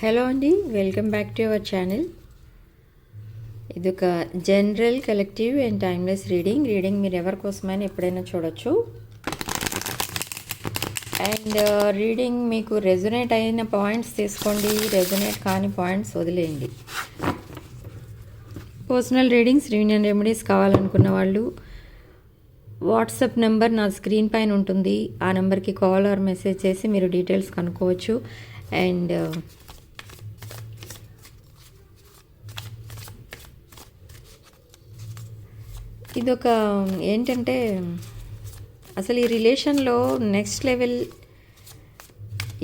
Hello అండి welcome back to our channel. ఇది ఒక general collective and timeless reading. Reading మీరు ఎవరి కోసమైనా ఎప్పుడైనా చూడొచ్చు. అండ్ రీడింగ్ మీకు రెజొనేట్ అయిన పాయింట్స్ తీసుకోండి. రెజొనేట్ కాని పాయింట్స్ వదిలేయండి. పర్సనల్ రీడింగ్స్ రీయూనియన్ రెమెడీస్ కావాలనుకున్న వాళ్ళు వాట్సాప్ నెంబర్ నా స్క్రీన్ పైన ఉంటుంది. ఆ నెంబర్కి కాల్ ఆర్ మెసేజ్ చేసి మీరు డీటెయిల్స్ కనుక్కోవచ్చు. అండ్ ఇదొక ఏంటంటే అసలు ఈ రిలేషన్లో నెక్స్ట్ లెవెల్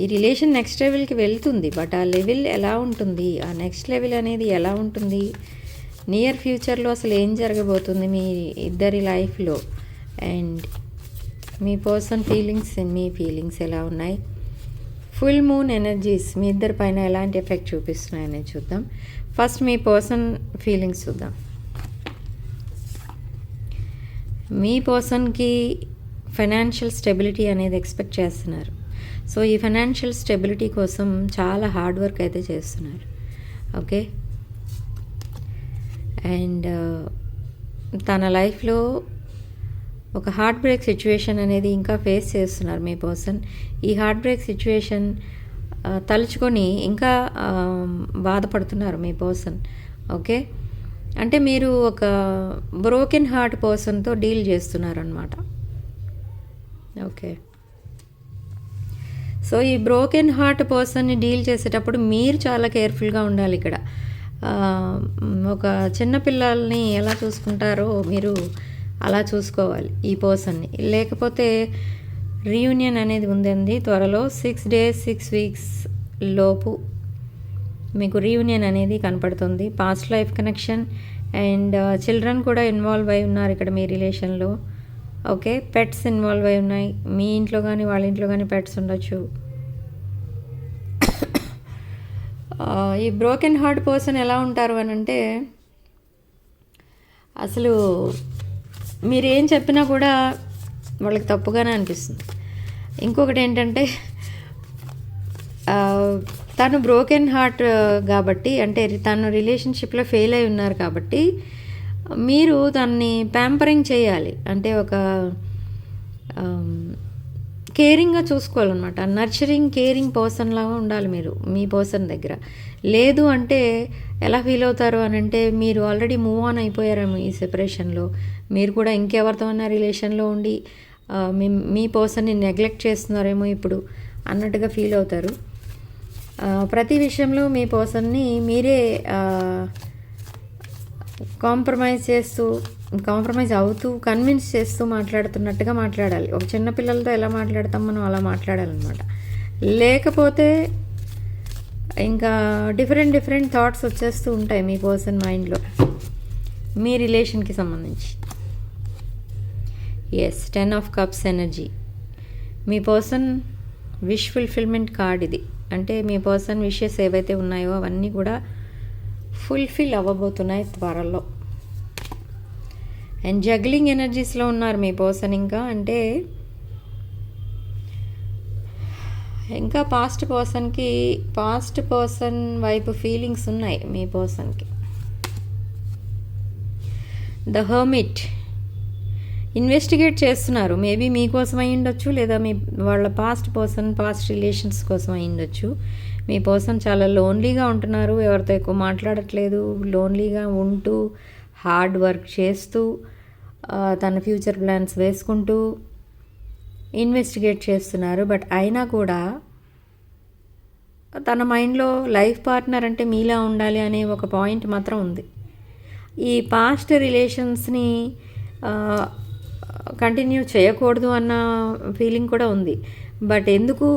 ఈ రిలేషన్ నెక్స్ట్ లెవెల్కి వెళ్తుంది బట్ ఆ లెవెల్ ఎలా ఉంటుంది ఆ నెక్స్ట్ లెవెల్ అనేది ఎలా ఉంటుంది నియర్ ఫ్యూచర్లో అసలు ఏం జరగబోతుంది మీ ఇద్దరి లైఫ్లో అండ్ మీ పర్సన్ ఫీలింగ్స్ మీ ఫీలింగ్స్ ఎలా ఉన్నాయి ఫుల్ మూన్ ఎనర్జీస్ మీ ఇద్దరి పైన ఎలాంటి ఎఫెక్ట్ చూపిస్తున్నాయని చూద్దాం. ఫస్ట్ మీ పర్సన్ ఫీలింగ్స్ చూద్దాం. మీ పర్సన్కి ఫైనాన్షియల్ స్టెబిలిటీ అనేది ఎక్స్పెక్ట్ చేస్తున్నారు. సో ఈ ఫైనాన్షియల్ స్టెబిలిటీ కోసం చాలా హార్డ్ వర్క్ అయితే చేస్తున్నారు. ఓకే? అండ్ తన లైఫ్లో ఒక హార్ట్ బ్రేక్ సిచ్యువేషన్ అనేది ఇంకా ఫేస్ చేస్తున్నారు మీ పర్సన్. ఈ హార్ట్ బ్రేక్ సిచ్యువేషన్ తలుచుకొని ఇంకా బాధపడుతున్నారు మీ పర్సన్. ఓకే? అంటే మీరు ఒక బ్రోకెన్ హార్ట్ పర్సన్తో డీల్ చేస్తున్నారనమాట ఓకే. సో ఈ బ్రోకెన్ హార్ట్ పర్సన్ని డీల్ చేసేటప్పుడు మీరు చాలా కేర్ఫుల్గా ఉండాలి ఇక్కడ. ఒక చిన్న పిల్లల్ని ఎలా చూసుకుంటారో మీరు అలా చూసుకోవాలి ఈ పర్సన్ని లేకపోతే రీయూనియన్ అనేది ఉందండి త్వరలో. సిక్స్ డేస్ సిక్స్ వీక్స్ లోపు మీకు రీయూనియన్ అనేది కనపడుతుంది. Past life connection and children కూడా ఇన్వాల్వ్ అయి ఉన్నారు ఇక్కడ మీ రిలేషన్లో ఓకే పెట్స్ ఇన్వాల్వ్ అయి ఉన్నాయి. మీ ఇంట్లో కానీ వాళ్ళ ఇంట్లో కానీ పెట్స్ ఉండొచ్చు. Uh, ఈ బ్రోకెన్ హార్ట్ పర్సన్ ఎలా ఉంటారు అని అంటే అసలు మీరు ఏం చెప్పినా కూడా వాళ్ళకి తప్పుగానే అనిపిస్తుంది. ఇంకొకటి ఏంటంటే uh, తను బ్రోకెన్ హార్ట్ కాబట్టి అంటే తను రిలేషన్షిప్లో ఫెయిల్ అయి ఉన్నారు కాబట్టి మీరు దాన్ని ప్యాంపరింగ్ చేయాలి. అంటే ఒక కేరింగ్గా చూసుకోవాలన్నమాట. నర్చరింగ్ కేరింగ్ పర్సన్ లాగా ఉండాలి మీరు మీ పర్సన్ దగ్గర. లేదు అంటే ఎలా ఫీల్ అవుతారు అని అంటే మీరు ఆల్రెడీ మూవ్ ఆన్ అయిపోయారేమో ఈ సెపరేషన్లో. మీరు కూడా ఇంకెవరితో ఉన్న రిలేషన్లో ఉండి మీ మీ పర్సన్ని నెగ్లెక్ట్ చేస్తున్నారేమో ఇప్పుడు అన్నట్టుగా ఫీల్ అవుతారు. ప్రతి విషయంలో మీ పర్సన్ని మీరే కాంప్రమైజ్ చేస్తూ కాంప్రమైజ్ అవుతూ కన్విన్స్ చేస్తూ మాట్లాడుతున్నట్టుగా మాట్లాడాలి. ఒక చిన్న పిల్లలతో ఎలా మాట్లాడతాం మనం అలా మాట్లాడాలన్నమాట. లేకపోతే ఇంకా డిఫరెంట్ డిఫరెంట్ థాట్స్ వచ్చేస్తూ ఉంటాయి మీ పర్సన్ మైండ్లో. మీ రిలేషన్కి సంబంధించి. Yes ten of cups energy me person wish fulfilment card ఇది. అంటే మీ పర్సన్ విషెస్ ఏవైతే ఉన్నాయో అవన్నీ కూడా ఫుల్ఫిల్ అవ్వబోతున్నాయి త్వరలో. అండ్ జగ్లింగ్ ఎనర్జీస్లో ఉన్నారు మీ పర్సన్ ఇంకా. అంటే ఇంకా పాస్ట్ పర్సన్కి పాస్ట్ పర్సన్ వైపు ఫీలింగ్స్ ఉన్నాయి మీ పర్సన్కి. ద హర్మిట్ ఇన్వెస్టిగేట్ చేస్తున్నారు. మేబీ మీకోసం అయి ఉండొచ్చు లేదా మీ వాళ్ళ పాస్ట్ పర్సన్ పాస్ట్ రిలేషన్స్ కోసం అయి ఉండొచ్చు. మీ పర్సన్ చాలా లోన్లీగా ఉంటున్నారు ఎవరితో ఎక్కువ మాట్లాడట్లేదు లోన్లీగా ఉంటూ హార్డ్ వర్క్ చేస్తూ తన ఫ్యూచర్ ప్లాన్స్ వేసుకుంటూ ఇన్వెస్టిగేట్ చేస్తున్నారు. బట్ అయినా కూడా తన మైండ్లో లైఫ్ పార్ట్నర్ అంటే మీలా ఉండాలి అనే ఒక పాయింట్ మాత్రం ఉంది. ఈ పాస్ట్ రిలేషన్స్ని కంటిన్యూ చేయకూడదు అన్న ఫీలింగ్ కూడా ఉంది. బట్ ఎందుకు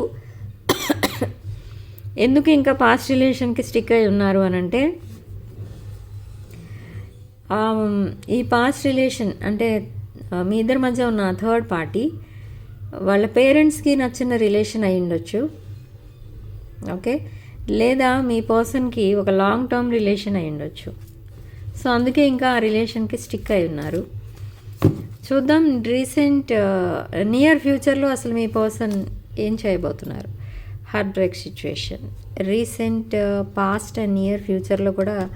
ఎందుకు ఇంకా పాస్ట్ రిలేషన్కి స్టిక్ అయి ఉన్నారు అని అంటే um, ఈ పాస్ట్ రిలేషన్ అంటే uh, మీ ఇద్దరి మధ్య ఉన్న థర్డ్ పార్టీ వాళ్ళ పేరెంట్స్కి నచ్చిన రిలేషన్ అయి ఉండొచ్చు. ఓకే లేదా మీ పర్సన్కి ఒక లాంగ్ టర్మ్ రిలేషన్ అయి ఉండొచ్చు. సో అందుకే ఇంకా ఆ రిలేషన్కి స్టిక్ అయి ఉన్నారు. చూద్దాం. రీసెంట్ నియర్ ఫ్యూచర్లో అసలు మీ పర్సన్ ఏం చేయబోతున్నారు? Heart break situation recent past and near ఫ్యూచర్లో కూడా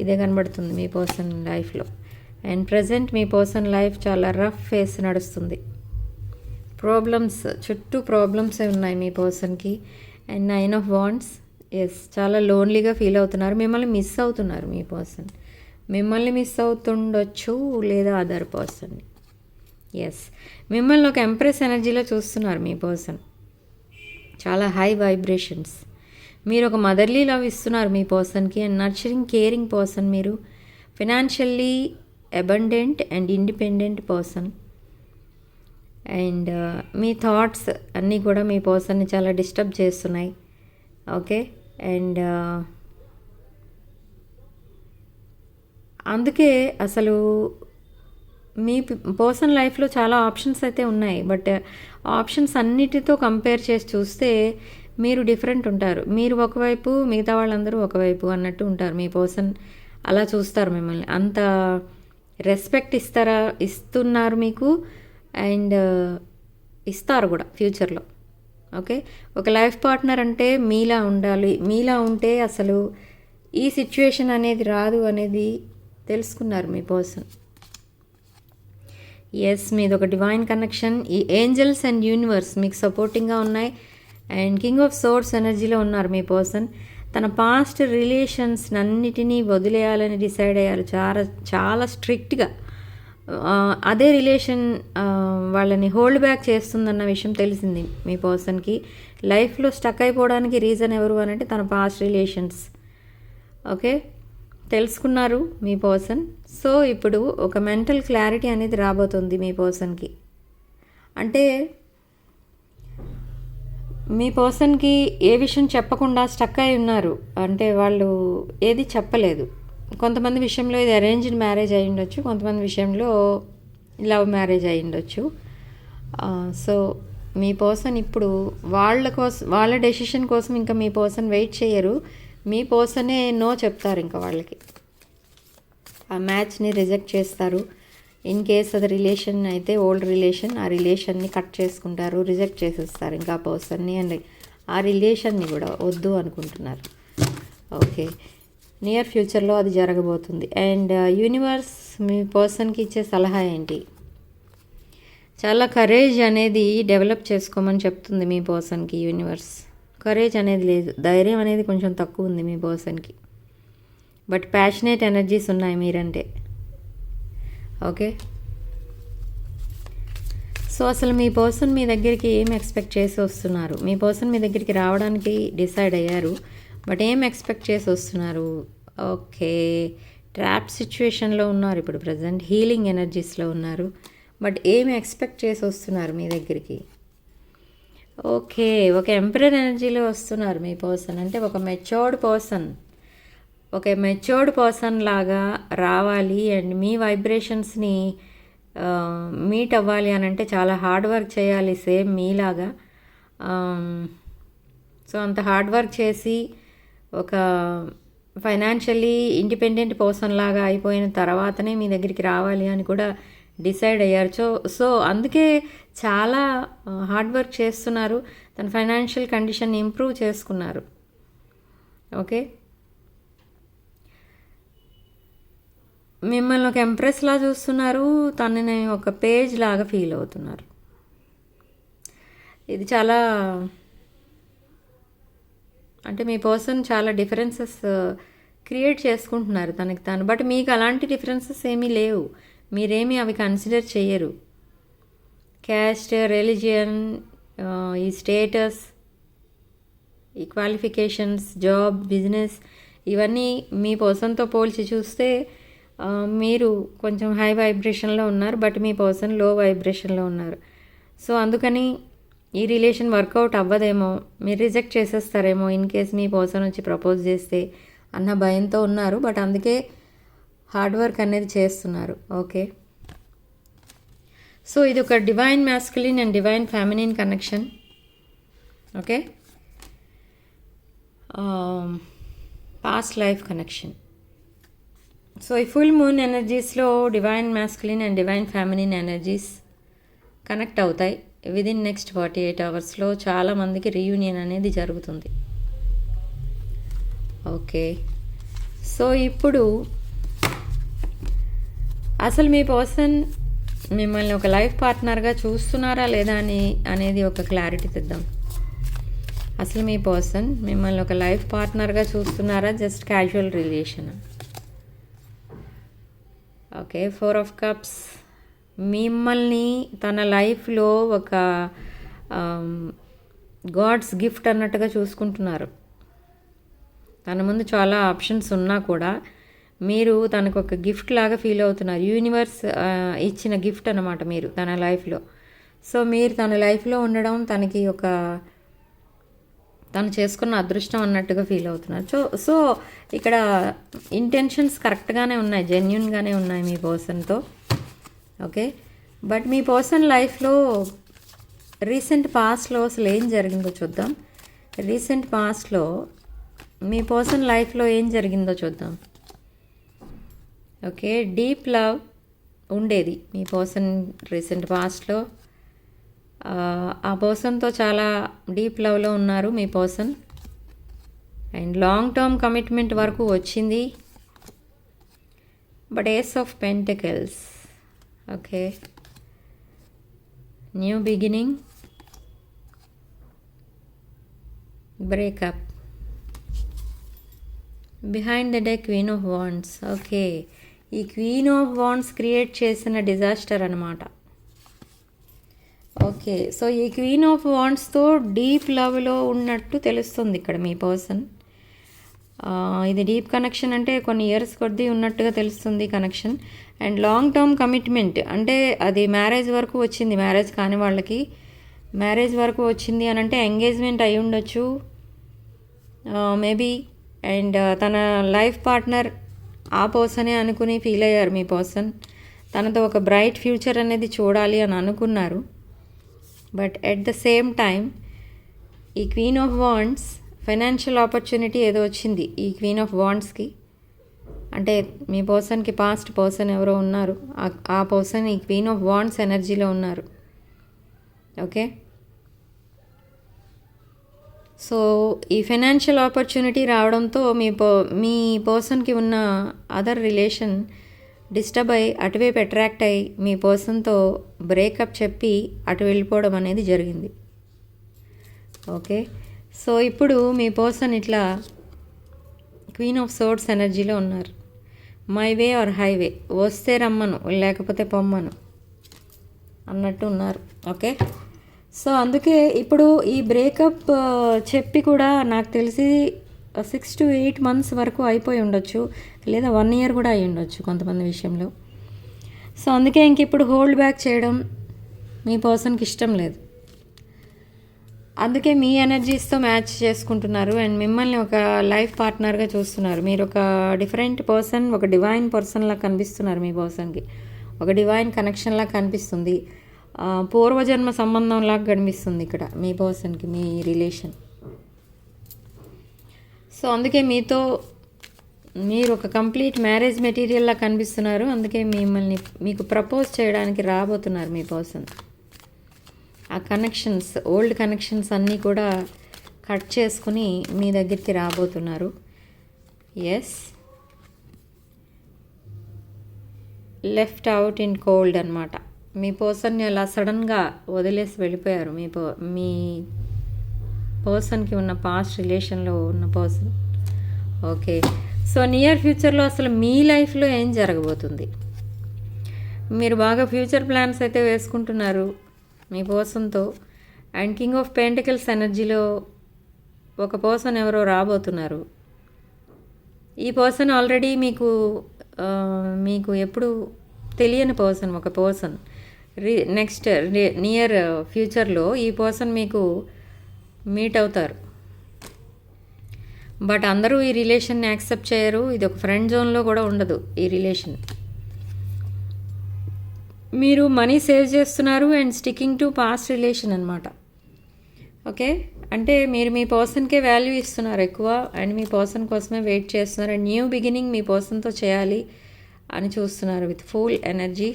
ఇదే కనబడుతుంది మీ పర్సన్ లైఫ్లో. అండ్ ప్రజెంట్ మీ పర్సన్ లైఫ్ చాలా రఫ్ ఫేస్ నడుస్తుంది. ప్రాబ్లమ్స్ చుట్టూ ప్రాబ్లమ్స్ ఉన్నాయి మీ పర్సన్కి? And nine of wands yes చాలా లోన్లీగా ఫీల్ అవుతున్నారు. మిమ్మల్ని మిస్ అవుతున్నారు మీ పర్సన్. మిమ్మల్ని మిస్ అవుతుండొచ్చు లేదా అదర్ పర్సన్ని? ఎస్ మిమ్మల్ని ఒక ఎంప్రెస్ ఎనర్జీలో చూస్తున్నారు మీ పర్సన్ చాలా హై వైబ్రేషన్స్ మీరు ఒక మదర్లీ లవ్ ఇస్తున్నారు మీ పర్సన్కి అండ్ నర్చరింగ్ కేరింగ్ పర్సన్ మీరు. Financially abundant and independent person and me thoughts అన్నీ కూడా మీ పర్సన్ని చాలా డిస్టర్బ్ చేస్తున్నాయి. ఓకే అండ్ uh, అందుకే అసలు మీ పర్సన్ లైఫ్లో చాలా ఆప్షన్స్ అయితే ఉన్నాయి బట్ ఆప్షన్స్ అన్నిటితో కంపేర్ చేసి చూస్తే మీరు డిఫరెంట్ ఉంటారు. మీరు ఒకవైపు మిగతా వాళ్ళందరూ ఒకవైపు అన్నట్టు ఉంటారు. మీ పర్సన్ అలా చూస్తారు మిమ్మల్ని. అంత రెస్పెక్ట్ ఇస్తారా ఇస్తున్నారు మీకు అండ్ ఇస్తారు కూడా ఫ్యూచర్లో. ఓకే? ఒక లైఫ్ పార్ట్నర్ అంటే మీలా ఉండాలి. మీలా ఉంటే అసలు ఈ సిచ్యువేషన్ అనేది రాదు అనేది తెలుసుకున్నారు మీ పర్సన్. ఎస్ మీది ఒక డివైన్ కనెక్షన్ ఈ ఏంజల్స్ అండ్ యూనివర్స్ మీకు సపోర్టింగ్గా ఉన్నాయి. అండ్ కింగ్ ఆఫ్ సోర్స్ ఎనర్జీలో ఉన్నారు మీ పర్సన్ తన పాస్ట్ రిలేషన్స్ అన్నిటినీ వదిలేయాలని డిసైడ్ అయ్యారు. చాలా చాలా స్ట్రిక్ట్గా uh, అదే రిలేషన్ uh, వాళ్ళని హోల్డ్ బ్యాక్ చేస్తుందన్న విషయం తెలిసింది మీ పర్సన్కి లైఫ్లో స్టక్ అయిపోవడానికి రీజన్ ఎవరు అని అంటే తన పాస్ట్ రిలేషన్స్ ఓకే తెలుసుకున్నారు మీ పర్సన్. సో ఇప్పుడు ఒక మెంటల్ క్లారిటీ అనేది రాబోతుంది మీ పర్సన్కి. అంటే మీ పర్సన్కి ఏ విషయం చెప్పకుండా స్టక్ అయి ఉన్నారు. అంటే వాళ్ళు ఏది చెప్పలేదు. కొంతమంది విషయంలో ఇది అరేంజ్డ్ మ్యారేజ్ అయి ఉండొచ్చు. కొంతమంది విషయంలో లవ్ మ్యారేజ్ అయి ఉండొచ్చు. సో మీ పర్సన్ ఇప్పుడు వాళ్ళ కోసం వాళ్ళ డెసిషన్ కోసం ఇంకా మీ పర్సన్ వెయిట్ చేయరు. మీ పర్సనే నో చెప్తారు ఇంకా వాళ్ళకి. ఆ మ్యాచ్ని రిజెక్ట్ చేస్తారు. ఇన్ కేస్ అది రిలేషన్ అయితే ఓల్డ్ రిలేషన్ ఆ రిలేషన్ని కట్ చేసుకుంటారు రిజెక్ట్ చేసేస్తారు ఇంకా ఆ పర్సన్ని అండ్ ఆ రిలేషన్ని కూడా వద్దు అనుకుంటున్నారు. ఓకే. నియర్ ఫ్యూచర్లో అది జరగబోతుంది. అండ్ యూనివర్స్ మీ పర్సన్కి ఇచ్చే సలహా ఏంటి? చాలా కరేజ్ అనేది డెవలప్ చేసుకోమని చెప్తుంది మీ పర్సన్కి యూనివర్స్. కరేజ్ అనేది లేదు. ధైర్యం అనేది కొంచెం తక్కువ ఉంది మీ పర్సన్కి బట్ ప్యాషనేట్ ఎనర్జీస్ ఉన్నాయి మీరంటే. ఓకే సో అసలు మీ పర్సన్ మీ దగ్గరికి ఏం ఎక్స్పెక్ట్ చేసి వస్తున్నారు? మీ పర్సన్ మీ దగ్గరికి రావడానికి డిసైడ్ అయ్యారు. బట్ ఏం ఎక్స్పెక్ట్ చేసి వస్తున్నారు? ఓకే ట్రాప్ సిచ్యువేషన్లో ఉన్నారు ఇప్పుడు ప్రజెంట్ హీలింగ్ ఎనర్జీస్లో ఉన్నారు. బట్ ఏమి ఎక్స్పెక్ట్ చేసి వస్తున్నారు మీ దగ్గరికి? ఓకే ఒక ఎంపరర్ ఎనర్జీలో వస్తున్నారు మీ పర్సన్. అంటే ఒక మెచ్యూర్డ్ పర్సన్. ఒక మెచ్యూర్డ్ పర్సన్ లాగా రావాలి అండ్ మీ వైబ్రేషన్స్ని మీట్ అవ్వాలి అని అంటే చాలా హార్డ్ వర్క్ చేయాలి సేమ్ మీలాగా. సో అంత హార్డ్ వర్క్ చేసి ఒక ఫైనాన్షియల్లీ ఇండిపెండెంట్ పర్సన్ లాగా అయిపోయిన తర్వాతనే మీ దగ్గరికి రావాలి అని కూడా డిసైడ్ అయ్యారు. సో సో అందుకే చాలా హార్డ్ వర్క్ చేస్తున్నారు. తన ఫైనాన్షియల్ కండిషన్ ఇంప్రూవ్ చేసుకున్నారు. ఓకే? మిమ్మల్ని ఒక ఎంప్రెస్లా చూస్తున్నారు. తనని ఒక పేజ్ లాగా ఫీల్ అవుతున్నారు. ఇది చాలా అంటే మీ పర్సన్ చాలా డిఫరెన్సెస్ క్రియేట్ చేసుకుంటున్నారు తనకి తాను. బట్ మీకు అలాంటి డిఫరెన్సెస్ ఏమీ లేవు. మీరేమీ అవి కన్సిడర్ చేయరు. క్యాస్ట్ రిలీజియన్ ఈ స్టేటస్ ఈ క్వాలిఫికేషన్స్ జాబ్ బిజినెస్ ఇవన్నీ మీ పర్సన్తో పోల్చి చూస్తే మీరు కొంచెం హై వైబ్రేషన్లో ఉన్నారు బట్ మీ పర్సన్లో వైబ్రేషన్లో ఉన్నారు. సో అందుకని ఈ రిలేషన్ వర్కౌట్ అవ్వదేమో మీరు రిజెక్ట్ చేసేస్తారేమో ఇన్ కేస్ మీ పర్సన్ వచ్చి ప్రపోజ్ చేస్తే అన్న భయంతో ఉన్నారు. బట్ అందుకే హార్డ్ వర్క్ అనేది చేస్తున్నారు. ఓకే. సో ఇది ఒక divine masculine and divine feminine connection okay. Past life connection so ఈ full moon ఎనర్జీస్లో divine masculine and divine feminine energies connect అవుతాయి. విదిన్ నెక్స్ట్ ఫార్టీ ఎయిట్ అవర్స్లో చాలామందికి రీయూనియన్ అనేది జరుగుతుంది. ఓకే. సో ఇప్పుడు అసలు మీ పర్సన్ మిమ్మల్ని ఒక లైఫ్ పార్ట్నర్గా చూస్తున్నారా లేదా అని అనేది ఒక క్లారిటీ తెద్దాం. అసలు మీ పర్సన్ మిమ్మల్ని ఒక లైఫ్ పార్ట్నర్గా చూస్తున్నారా? Just casual relation. Okay four of cups. మిమ్మల్ని తన లైఫ్లో ఒక గాడ్స్ గిఫ్ట్ అన్నట్టుగా చూసుకుంటున్నారు. తన ముందు చాలా ఆప్షన్స్ ఉన్నా కూడా మీరు తనకు ఒక గిఫ్ట్ లాగా ఫీల్ అవుతున్నారు. యూనివర్స్ ఇచ్చిన గిఫ్ట్ అనమాట మీరు తన లైఫ్లో సో మీరు తన లైఫ్లో ఉండడం తనకి ఒక తను చేసుకున్న అదృష్టం అన్నట్టుగా ఫీల్ అవుతున్నారు. సో సో ఇక్కడ ఇంటెన్షన్స్ కరెక్ట్గానే ఉన్నాయి జెన్యున్గానే ఉన్నాయి మీ పర్సన్తో ఓకే బట్ మీ పర్సన్ లైఫ్లో రీసెంట్ పాస్ట్లో అసలు ఏం జరిగిందో చూద్దాం. రీసెంట్ పాస్ట్లో మీ పర్సన్ లైఫ్లో ఏం జరిగిందో చూద్దాం. ఓకే డీప్ లవ్ ఉండేది మీ పర్సన్ రీసెంట్ పాస్ట్లో. ఆ పర్సన్తో చాలా డీప్ లవ్లో ఉన్నారు మీ person. And long term commitment వరకు వచ్చింది. But ace of pentacles. Okay. New beginning. Breakup. Behind the day queen of wands. Okay. ఈ క్వీన్ ఆఫ్ వాండ్స్ క్రియేట్ చేసిన డిజాస్టర్ అనమాట ఓకే సో ఈ క్వీన్ ఆఫ్ వాండ్స్తో డీప్ లవ్లో ఉన్నట్టు తెలుస్తుంది ఇక్కడ మీ పర్సన్. ఇది డీప్ కనెక్షన్ అంటే కొన్ని ఇయర్స్ కొద్దీ ఉన్నట్టుగా తెలుస్తుంది connection. And long term commitment అంటే అది మ్యారేజ్ వరకు వచ్చింది మ్యారేజ్ కాని వాళ్ళకి. మ్యారేజ్ వరకు వచ్చింది అని అంటే ఎంగేజ్మెంట్ అయి ఉండొచ్చు మేబీ. అండ్ తన లైఫ్ పార్ట్నర్ ఆ పర్సనే అనుకుని ఫీల్ అయ్యారు మీ పర్సన్. తనతో ఒక బ్రైట్ ఫ్యూచర్ అనేది చూడాలి అని అనుకున్నారు. But at the same time ఈ queen of wands financial opportunity ఏదో వచ్చింది ఈ క్వీన్ ఆఫ్ వాండ్స్కి. అంటే మీ పర్సన్కి పాస్ట్ పర్సన్ ఎవరో ఉన్నారు. ఆ- ఆ పర్సన్ ఈ క్వీన్ ఆఫ్ వాండ్స్ ఎనర్జీలో ఉన్నారు. ఓకే? సో ఈ ఫైనాన్షియల్ ఆపర్చునిటీ రావడంతో మీ పో మీ పర్సన్కి ఉన్న అదర్ రిలేషన్ డిస్టర్బ్ అయ్యి అటువైపు అట్రాక్ట్ అయ్యి మీ పర్సన్తో బ్రేకప్ చెప్పి అటు వెళ్ళిపోవడం అనేది జరిగింది. ఓకే సో ఇప్పుడు మీ పర్సన్ ఇట్లా క్వీన్ ఆఫ్ సోర్ట్స్ ఎనర్జీలో ఉన్నారు. మై వే ఆర్ హైవే వస్తే రమ్మను లేకపోతే పొమ్మను అన్నట్టు ఉన్నారు. ఓకే సో అందుకే ఇప్పుడు ఈ బ్రేకప్ uh, చెప్పి కూడా నాకు తెలిసి సిక్స్ టు ఎయిట్ మంత్స్ వరకు అయిపోయి ఉండొచ్చు. లేదా వన్ ఇయర్ కూడా అయి ఉండొచ్చు కొంతమంది విషయంలో. సో అందుకే ఇంక ఇప్పుడు హోల్డ్ బ్యాక్ చేయడం మీ పర్సన్కి ఇష్టం లేదు. అందుకే మీ ఎనర్జీస్తో మ్యాచ్ చేసుకుంటున్నారు అండ్ మిమ్మల్ని ఒక లైఫ్ పార్ట్నర్గా చూస్తున్నారు. మీరు ఒక డిఫరెంట్ పర్సన్ ఒక డివైన్ పర్సన్లా కనిపిస్తున్నారు మీ పర్సన్కి ఒక డివైన్ కనెక్షన్లా కనిపిస్తుంది. పూర్వజన్మ సంబంధంలాగా కనిపిస్తుంది ఇక్కడ మీ పర్సన్కి మీ రిలేషన్. సో అందుకే మీతో మీరు ఒక కంప్లీట్ మ్యారేజ్ మెటీరియల్లా కనిపిస్తున్నారు. అందుకే మిమ్మల్ని మీకు ప్రపోజ్ చేయడానికి రాబోతున్నారు మీ పర్సన్. ఆ కనెక్షన్స్ ఓల్డ్ కనెక్షన్స్ అన్నీ కూడా కట్ చేసుకుని మీ దగ్గరికి రాబోతున్నారు. Yes left out in cold అనమాట మీ పర్సన్ని అలా సడన్గా వదిలేసి వెళ్ళిపోయారు. మీ పో మీ పర్సన్కి ఉన్న పాస్ట్ రిలేషన్లో ఉన్న పర్సన్. ఓకే. సో నియర్ ఫ్యూచర్లో అసలు మీ లైఫ్లో ఏం జరగబోతుంది? మీరు బాగా ఫ్యూచర్ ప్లాన్స్ అయితే వేసుకుంటున్నారు మీ పర్సన్తో. అండ్ కింగ్ ఆఫ్ పెంటికల్స్ ఎనర్జీలో ఒక పర్సన్ ఎవరో రాబోతున్నారు. ఈ పర్సన్ ఆల్రెడీ మీకు మీకు ఎప్పుడు తెలియని పర్సన్ ఒక పర్సన్. రీ నెక్స్ట్ నియర్ ఫ్యూచర్లో ఈ పర్సన్ మీకు మీట్ అవుతారు. బట్ అందరూ ఈ రిలేషన్ని యాక్సెప్ట్ చేయరు. ఇది ఒక ఫ్రెండ్ జోన్లో కూడా ఉండదు ఈ రిలేషన్ మీరు మనీ సేవ్ చేస్తున్నారు and sticking to past relation అనమాట ఓకే అంటే మీరు మీ పర్సన్కే వాల్యూ ఇస్తున్నారు ఎక్కువ అండ్ మీ పర్సన్ కోసమే వెయిట్ చేస్తున్నారు. అండ్ న్యూ బిగినింగ్ మీ పర్సన్తో చేయాలి అని చూస్తున్నారు with full energy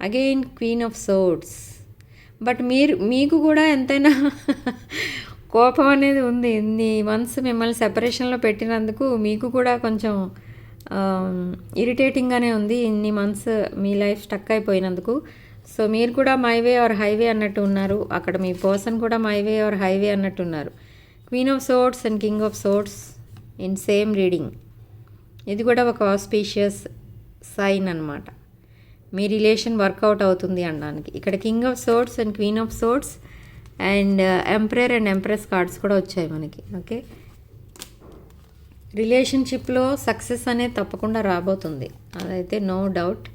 again queen of swords but మీరు మీకు కూడా ఎంతైనా కోపం అనేది ఉంది. ఇన్ని మంత్స్ మిమ్మల్ని సెపరేషన్లో పెట్టినందుకు మీకు కూడా కొంచెం um, ఇరిటేటింగ్గానే ఉంది ఇన్ని మంత్స్ మీ లైఫ్ స్టక్ అయిపోయినందుకు. సో మీరు కూడా మైవే ఆర్ హైవే అన్నట్టు ఉన్నారు. అక్కడ మీ పర్సన్ కూడా మైవే ఆర్ హైవే అన్నట్టు ఉన్నారు. Queen of swords and king of swords in same reading ఇది కూడా ఒక ఆస్పీషియస్ సైన్ అనమాట మీ రిలేషన్ వర్కౌట్ అవుతుంది అనడానికి. ఇక్కడ king of swords and queen of swords and uh, emperor and empress cards కూడా వచ్చాయి మనకి. ఓకే? రిలేషన్షిప్లో సక్సెస్ అనేది తప్పకుండా రాబోతుంది. అదైతే no doubt.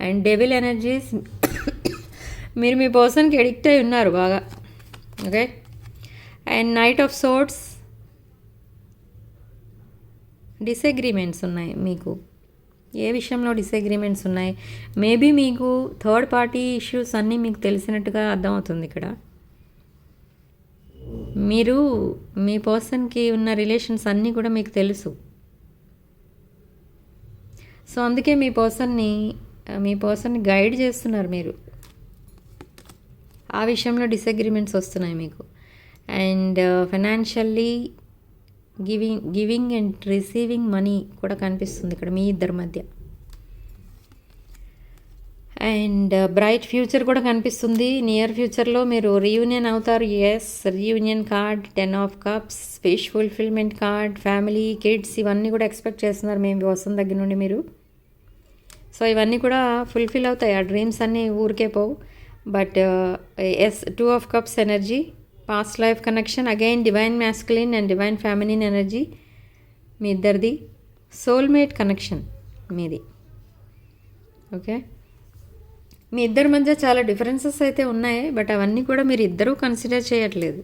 And devil energies మీరు మీ పర్సన్కి ఎడిక్ట్ అయి ఉన్నారు బాగా. Okay? And knight of swords disagreements ఉన్నాయి మీకు. ఏ విషయంలో డిసగ్రిమెంట్స్ ఉన్నాయి? మేబీ మీకు థర్డ్ పార్టీ ఇష్యూస్ అన్నీ మీకు తెలిసినట్టుగా అర్థమవుతుంది ఇక్కడ. మీరు మీ పర్సన్కి ఉన్న రిలేషన్స్ అన్నీ కూడా మీకు తెలుసు. సో అందుకే మీ పర్సన్ని మీ పర్సన్ని గైడ్ చేస్తున్నారు మీరు. ఆ విషయంలో డిసగ్రిమెంట్స్ వస్తున్నాయి మీకు. And financially uh, giving giving and receiving money కూడా కనిపిస్తుంది ఇక్కడ మీ ఇద్దరి మధ్య. అండ్ బ్రైట్ ఫ్యూచర్ కూడా కనిపిస్తుంది. నియర్ ఫ్యూచర్లో మీరు రీయూనియన్ అవుతారు. Yes reunion card ten of cups space fulfilment card family kids ఇవన్నీ కూడా ఎక్స్పెక్ట్ చేస్తున్నారు మేము వసం దగ్గర నుండి మీరు. సో ఇవన్నీ కూడా ఫుల్ఫిల్ అవుతాయి. ఆ డ్రీమ్స్ అన్నీ ఊరికే పోవు. But yes two of cups energy past life connection again divine masculine and divine feminine energy మీ ఇద్దరిది సోల్మేట్ కనెక్షన్ మీది. ఓకే మీ ఇద్దరి మధ్య చాలా డిఫరెన్సెస్ అయితే ఉన్నాయి బట్ అవన్నీ కూడా మీరు ఇద్దరూ కన్సిడర్ చేయట్లేదు.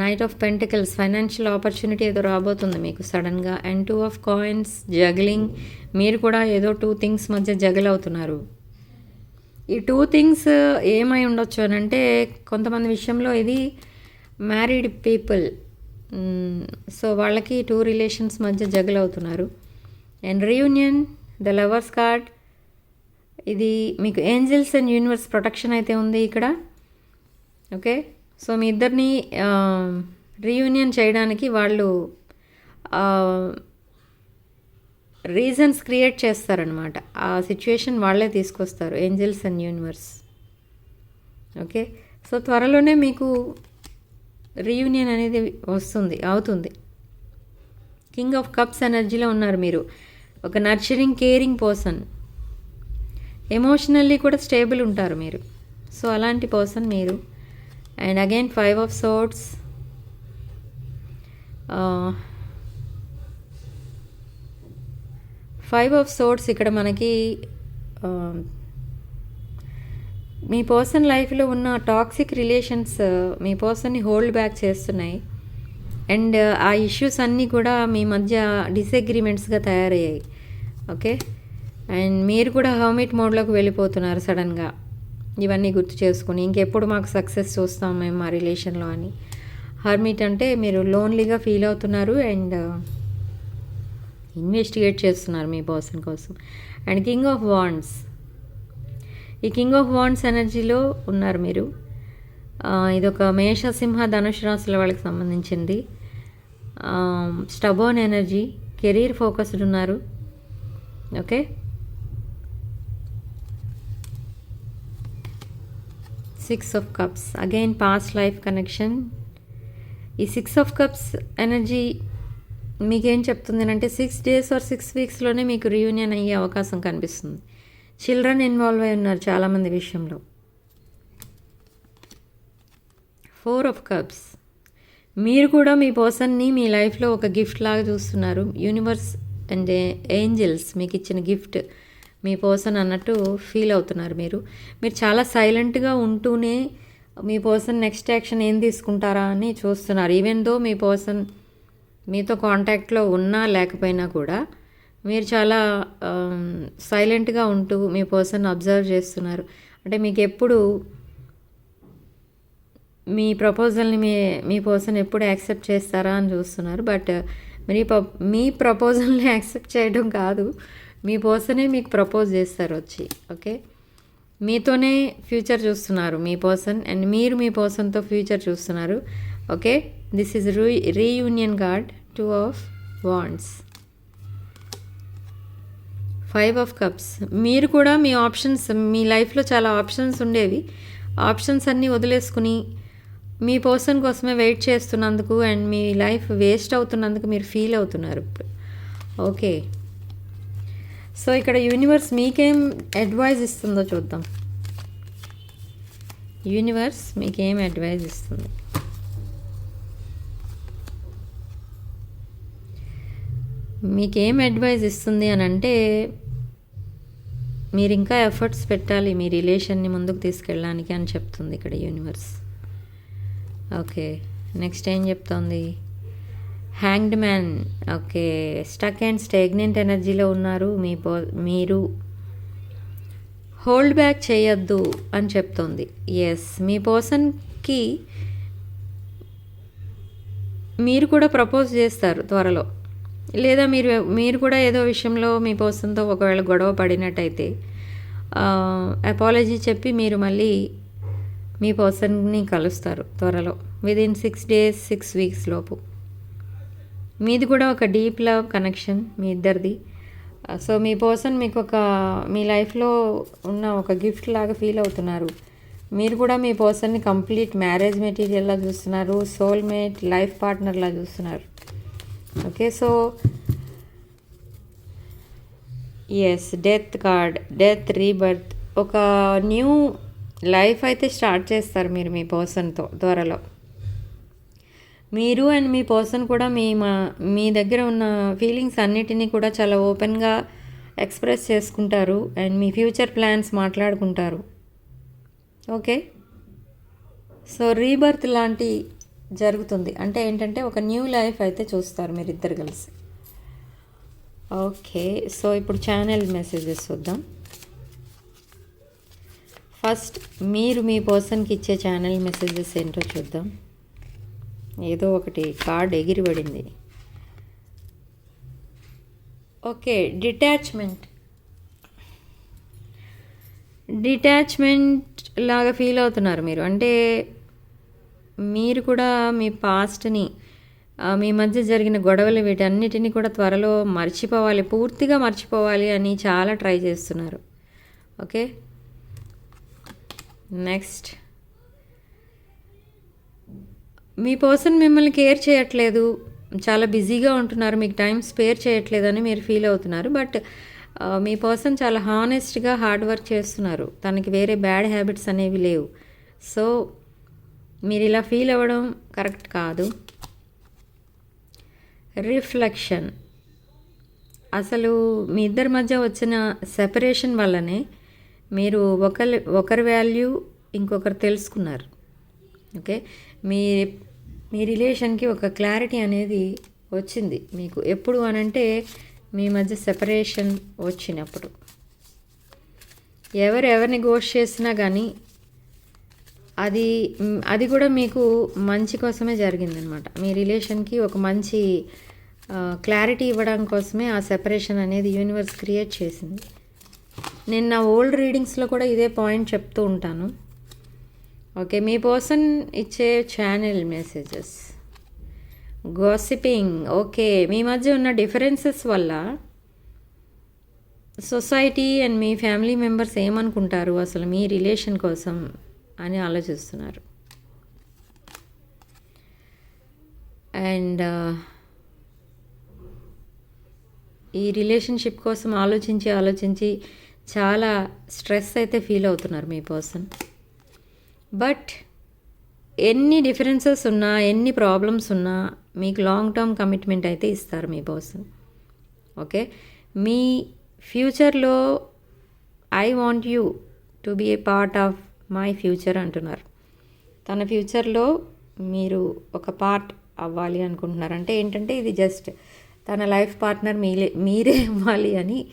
Knight of pentacles financial opportunity ఏదో రాబోతుంది మీకు సడన్గా and two of coins juggling మీరు కూడా ఏదో టూ థింగ్స్ మధ్య జగల్ అవుతున్నారు. ఈ టూ థింగ్స్ uh, ఏమై ఉండొచ్చు అని అంటే కొంతమంది విషయంలో ఇది మ్యారీడ్ పీపుల్ సో వాళ్ళకి టూ రిలేషన్స్ మధ్య జగల్ అవుతున్నారు and reunion the lovers card ఇది మీకు ఏంజల్స్ అండ్ యూనివర్స్ ప్రొటెక్షన్ అయితే ఉంది ఇక్కడ. ఓకే సో మీ ఇద్దరిని uh, రీయూనియన్ చేయడానికి వాళ్ళు uh, రీజన్స్ క్రియేట్ చేస్తారనమాట ఆ సిచ్యువేషన్ వాళ్ళే తీసుకొస్తారు angels and universe. Okay? So త్వరలోనే మీకు రీయూనియన్ అనేది వస్తుంది అవుతుంది. కింగ్ ఆఫ్ కప్స్ ఎనర్జీలో ఉన్నారు మీరు. ఒక నర్చరింగ్ కేరింగ్ పర్సన్. ఎమోషనల్లీ కూడా స్టేబుల్ ఉంటారు మీరు. సో అలాంటి పర్సన్ మీరు. And again five of swords five of swords ఇక్కడ మనకి మీ పర్సన్ లైఫ్లో ఉన్న టాక్సిక్ రిలేషన్స్ మీ పర్సన్ని హోల్డ్ బ్యాక్ చేస్తున్నాయి. అండ్ ఆ ఇష్యూస్ అన్నీ కూడా మీ మధ్య డిసగ్రిమెంట్స్గా తయారయ్యాయి. ఓకే అండ్ మీరు కూడా హర్మిట్ మోడ్లోకి వెళ్ళిపోతున్నారు సడన్గా ఇవన్నీ గుర్తు చేసుకుని ఇంకెప్పుడు మాకు సక్సెస్ చూస్తాం మేము మా రిలేషన్లో అని. హర్మిట్ అంటే మీరు లోన్లీగా ఫీల్ అవుతున్నారు అండ్ ఇన్వెస్టిగేట్ చేస్తున్నారు మీ పర్సన్ కోసం. అండ్ కింగ్ ఆఫ్ వాండ్స్ ఈ కింగ్ ఆఫ్ వాండ్స్ ఎనర్జీలో ఉన్నారు మీరు. ఇదొక మేషసింహ ధనుష్ రాశుల వాళ్ళకి సంబంధించింది. స్టబోన్ ఎనర్జీ కెరీర్ ఫోకస్డ్ ఉన్నారు. Okay? Six of cups. Again past life connection. ఈ సిక్స్ ఆఫ్ కప్స్ ఎనర్జీ మీకేం చెప్తుంది అంటే సిక్స్ డేస్ ఆర్ సిక్స్ వీక్స్లోనే మీకు రీయూనియన్ అయ్యే అవకాశం కనిపిస్తుంది. చిల్డ్రన్ ఇన్వాల్వ్ అయి ఉన్నారు చాలామంది విషయంలో. ఫోర్ ఆఫ్ కప్స్ మీరు కూడా మీ పర్సన్ని మీ లైఫ్లో ఒక గిఫ్ట్ లాగా చూస్తున్నారు. యూనివర్స్ అండ్ ఏంజల్స్ మీకు ఇచ్చిన గిఫ్ట్ మీ పర్సన్ అన్నట్టు ఫీల్ అవుతున్నారు మీరు. మీరు చాలా సైలెంట్గా ఉంటూనే మీ పర్సన్ నెక్స్ట్ యాక్షన్ ఏం తీసుకుంటారా అని చూస్తున్నారు. ఈవెన్ దో మీ పర్సన్ మీతో కాంటాక్ట్లో ఉన్నా లేకపోయినా కూడా మీరు చాలా సైలెంట్గా ఉంటూ మీ పర్సన్ అబ్జర్వ్ చేస్తున్నారు. అంటే మీకు ఎప్పుడు మీ ప్రపోజల్ని మీ మీ పర్సన్ ఎప్పుడు యాక్సెప్ట్ చేస్తారా అని చూస్తున్నారు. బట్ మీ మీ ప్రపోజల్ని యాక్సెప్ట్ చేయడం కాదు. మీ పర్సనే మీకు ప్రపోజ్ చేస్తారు వచ్చి ఓకే? మీతోనే ఫ్యూచర్ చూస్తున్నారు మీ పర్సన్ అండ్ మీరు మీ పర్సన్తో ఫ్యూచర్ చూస్తున్నారు okay? This is re reunion card two of wands five of cups మీరు కూడా మీ ఆప్షన్స్ మీ లైఫ్లో చాలా ఆప్షన్స్ ఉండేవి. ఆప్షన్స్ అన్నీ వదిలేసుకుని మీ పర్సన్ కోసమే వెయిట్ చేస్తున్నందుకు అండ్ మీ లైఫ్ వేస్ట్ అవుతున్నందుకు మీరు ఫీల్ అవుతున్నారు ఇప్పుడు. ఓకే సో ఇక్కడ యూనివర్స్ మీకేం అడ్వైజ్ ఇస్తుందో చూద్దాం. యూనివర్స్ మీకేం అడ్వైజ్ ఇస్తుంది? మీకేం అడ్వైజ్ ఇస్తుంది అని అంటే మీరు ఇంకా ఎఫర్ట్స్ పెట్టాలి మీ రిలేషన్ని ముందుకు తీసుకెళ్ళడానికి అని చెప్తుంది ఇక్కడ యూనివర్స్ ఓకే నెక్స్ట్ ఏం చెప్తోంది? Hanged man okay stuck and stagnant ఎనర్జీలో ఉన్నారు మీ పో మీరు. హోల్డ్ బ్యాక్ చేయొద్దు అని చెప్తోంది. ఎస్ మీ పర్సన్కి మీరు కూడా ప్రపోజ్ చేస్తారు త్వరలో. లేదా మీరు మీరు కూడా ఏదో విషయంలో మీ పర్సన్తో ఒకవేళ గొడవ పడినట్టయితే అపాలజీ చెప్పి మీరు మళ్ళీ మీ పర్సన్ని కలుస్తారు త్వరలో. Within six days six weeks లోపు. మీది కూడా ఒక డీప్ లవ్ కనెక్షన్ మీ ఇద్దరిది. సో మీ పర్సన్ మీకు ఒక మీ లైఫ్లో ఉన్న ఒక గిఫ్ట్ లాగా ఫీల్ అవుతున్నారు. మీరు కూడా మీ పర్సన్ని కంప్లీట్ మ్యారేజ్ మెటీరియల్లా చూస్తున్నారు సోల్మేట్ లైఫ్ పార్ట్నర్లా చూస్తున్నారు. Okay so yes death card death rebirth ఒక న్యూ లైఫ్ అయితే స్టార్ట్ చేస్తారు మీరు మీ పర్సన్తో త్వరలో. మీరు అండ్ మీ పర్సన్ కూడా మీ మా మీ దగ్గర ఉన్న ఫీలింగ్స్ అన్నిటినీ కూడా చాలా ఓపెన్గా ఎక్స్ప్రెస్ చేసుకుంటారు అండ్ మీ ఫ్యూచర్ ప్లాన్స్ మాట్లాడుకుంటారు. ఓకే? సో రీబర్త్ లాంటి జరుగుతుంది. అంటే ఏంటంటే ఒక న్యూ లైఫ్ అయితే చూస్తారు మీరు ఇద్దరు కలిసి. ఓకే సో ఇప్పుడు ఛానల్ మెసేజెస్ చూద్దాం. ఫస్ట్ మీరు మీ పర్సన్కి ఇచ్చే ఛానల్ మెసేజెస్ ఏంటో చూద్దాం. ఏదో ఒకటి కార్డ్ ఎగిరిపడింది. Okay detachment. డిటాచ్మెంట్ లాగా ఫీల్ అవుతున్నారు మీరు. అంటే మీరు కూడా మీ పాస్ట్ని మీ మధ్య జరిగిన గొడవలు వీటన్నిటిని కూడా త్వరలో మర్చిపోవాలి పూర్తిగా మర్చిపోవాలి అని చాలా ట్రై చేస్తున్నారు. ఓకే? నెక్స్ట్. మీ పర్సన్ మిమ్మల్ని కేర్ చేయట్లేదు. చాలా బిజీగా ఉంటున్నారు. మీకు టైం స్పేర్ చేయట్లేదు అని మీరు ఫీల్ అవుతున్నారు. బట్ మీ పర్సన్ చాలా హానెస్ట్గా హార్డ్ వర్క్ చేస్తున్నారు. తనకి వేరే బ్యాడ్ హ్యాబిట్స్ అనేవి లేవు. సో మీరు ఇలా ఫీల్ అవ్వడం కరెక్ట్ కాదు. రిఫ్లెక్షన్. అసలు మీ ఇద్దరి మధ్య వచ్చిన సెపరేషన్ వల్లనే మీరు ఒకరి ఒకరి వాల్యూ ఇంకొకరు తెలుసుకున్నారు. ఓకే? మీ మీ రిలేషన్కి ఒక క్లారిటీ అనేది వచ్చింది మీకు. ఎప్పుడు అనంటే మీ మధ్య సెపరేషన్ వచ్చినప్పుడు. ఎవరు ఎవరిని గోష్ చేసినా కానీ అది అది కూడా మీకు మంచి కోసమే జరిగిందనమాట. మీ రిలేషన్కి ఒక మంచి క్లారిటీ ఇవ్వడం కోసమే ఆ సెపరేషన్ అనేది యూనివర్స్ క్రియేట్ చేసింది. నేను నా ఓల్డ్ రీడింగ్స్లో కూడా ఇదే పాయింట్ చెప్తూ ఉంటాను. ఓకే మీ పర్సన్ ఇచ్చే ఛానల్ మెసేజెస్. గాసిపింగ్ ఓకే మీ మధ్య ఉన్న డిఫరెన్సెస్ వల్ల సొసైటీ అండ్ మీ ఫ్యామిలీ మెంబర్స్ ఏమనుకుంటారు? అసలు మీ రిలేషన్ కోసం అని ఆలోచిస్తున్నారు. అండ్ ఈ రిలేషన్షిప్ కోసం ఆలోచించి ఆలోచించి చాలా స్ట్రెస్ అయితే ఫీల్ అవుతున్నారు మీ పర్సన్. బట్ ఎన్ని డిఫరెన్సెస్ ఉన్నా ఎన్ని ప్రాబ్లమ్స్ ఉన్నా మీకు లాంగ్ టర్మ్ కమిట్మెంట్ అయితే ఇస్తారు మీ పర్సన్. ఓకే? మీ ఫ్యూచర్లో I want you to be a part of my future అంటున్నారు. తన ఫ్యూచర్లో మీరు ఒక పార్ట్ అవ్వాలి అనుకుంటున్నారు. అంటే ఏంటంటే ఇది జస్ట్ తన లైఫ్ పార్ట్నర్ మీరే మీరే ఇవ్వాలి అని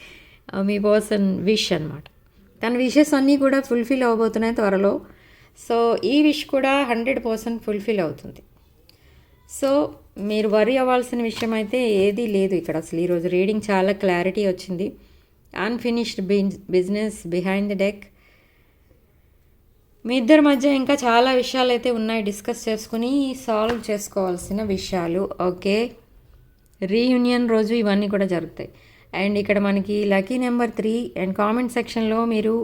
మీ పర్సన్ విష్ అనమాట తన విషెస్ అన్నీ కూడా ఫుల్ఫిల్ అవ్వబోతున్నాయి త్వరలో. సో ఈ విష్ కూడా హండ్రెడ్ పర్సెంట్ ఫుల్ఫిల్ అవుతుంది. సో మీరు వరి అవ్వాల్సిన విషయం అయితే ఏదీ లేదు ఇక్కడ. అసలు ఈరోజు రీడింగ్ చాలా క్లారిటీ వచ్చింది. Unfinished business behind the deck. మీ ఇద్దరి మధ్య ఇంకా చాలా విషయాలు అయితే ఉన్నాయి. డిస్కస్ చేసుకుని సాల్వ్ చేసుకోవాల్సిన విషయాలు. ఓకే? రీయూనియన్ రోజు ఇవన్నీ కూడా జరుగుతాయి. అండ్ ఇక్కడ మనకి lucky number three and comment సెక్షన్లో మీరు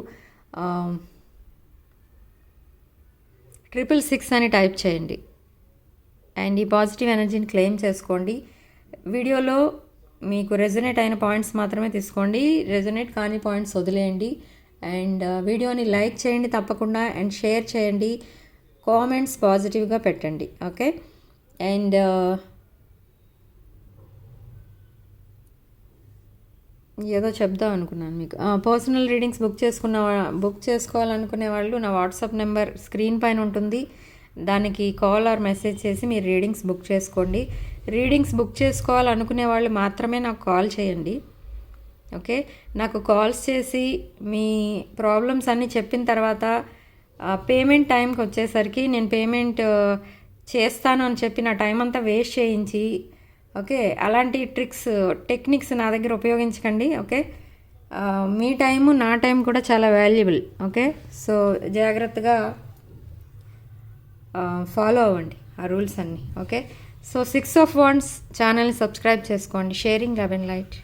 ట్రిపుల్ సిక్స్ అని టైప్ చేయండి. అండ్ ఈ పాజిటివ్ ఎనర్జీని క్లెయిమ్ చేసుకోండి. వీడియోలో మీకు రెజొనేట్ అయిన పాయింట్స్ మాత్రమే తీసుకోండి. రెజొనేట్ కాని పాయింట్స్ వదిలేయండి. అండ్ వీడియోని లైక్ చేయండి తప్పకుండా అండ్ షేర్ చేయండి. కామెంట్స్ పాజిటివ్గా పెట్టండి ఓకే? అండ్ ఏదో చెప్దాం అనుకున్నాను మీకు. పర్సనల్ రీడింగ్స్ బుక్ చేసుకున్న బుక్ చేసుకోవాలనుకునే వాళ్ళు నా వాట్సాప్ నెంబర్ స్క్రీన్ పైన ఉంటుంది. దానికి కాల్ ఆర్ మెసేజ్ చేసి మీరు రీడింగ్స్ బుక్ చేసుకోండి. రీడింగ్స్ బుక్ చేసుకోవాలనుకునే వాళ్ళు మాత్రమే నాకు కాల్ చేయండి. ఓకే? నాకు కాల్స్ చేసి మీ ప్రాబ్లమ్స్ అన్నీ చెప్పిన తర్వాత పేమెంట్ టైంకి వచ్చేసరికి నేను పేమెంట్ చేస్తాను అని చెప్పి నా టైం అంతా వేస్ట్ చేయించి ఓకే? అలాంటి ట్రిక్స్ టెక్నిక్స్ నా దగ్గర ఉపయోగించకండి ఓకే? మీ టైము నా టైం కూడా చాలా వాల్యుబుల్ ఓకే? సో జాగ్రత్తగా ఫాలో అవ్వండి ఆ రూల్స్ అన్నీ okay? So six of wands ఛానల్ని సబ్స్క్రైబ్ చేసుకోండి. Sharing eleven light.